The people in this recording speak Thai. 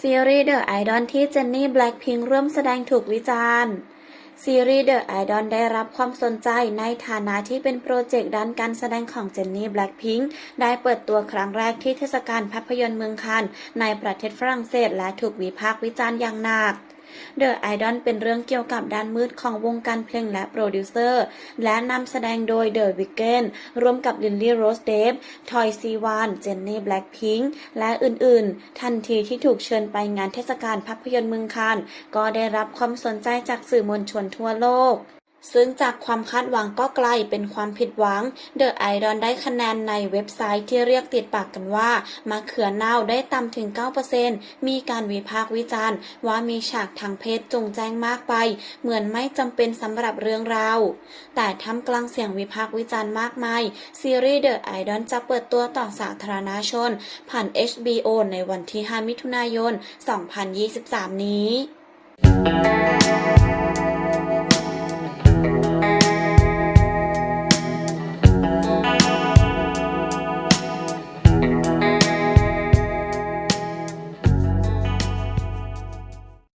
ซีรีส์ The Idol ที่เจนนี่แบล็คพิงค์ร่วมแสดงถูกวิจารณ์ซีรีส์ The Idol ได้รับความสนใจในฐานะที่เป็นโปรเจกต์ด้านการแสดงของเจนนี่แบล็คพิงค์ได้เปิดตัวครั้งแรกที่เทศกาลภาพยนตร์เมืองคานในประเทศฝรั่งเศสและถูกวิพากษ์วิจารณ์อย่างหนัก The Idol เป็นเรื่องเกี่ยวกับด้านมืดของวงการเพลงและโปรดิวเซอร์ และนำแสดงโดย The Weeknd ร่วมกับลินลี่โรสเดฟทอยซีวันเจนนี่แบล็กพิงค์และอื่นๆ ทันทีที่ถูกเชิญไปงานเทศกาลภาพยนตร์เมืองคานก็ได้รับความสนใจจากสื่อมวลชนทั่วโลก ซึ่งจากความคาดหวังก็กลายเป็นความผิดหวัง The Idol ได้คะแนนในเว็บไซต์ที่เรียกติดปากกันว่ามะเขือเน่าได้ต่ำถึง 9%มีการวิพากษ์วิจารณ์ ว่ามีฉากทางเพศจงแจ้งมากไป เหมือนไม่จำเป็นสำหรับเรื่องราว แต่ท่ามกลางเสียงวิพากษ์วิจารณ์มากมาย ซีรีส์ The Idol จะเปิดตัวต่อสาธารณชน ผ่าน HBO ในวันที่ 5 มิถุนายน 2023 นี้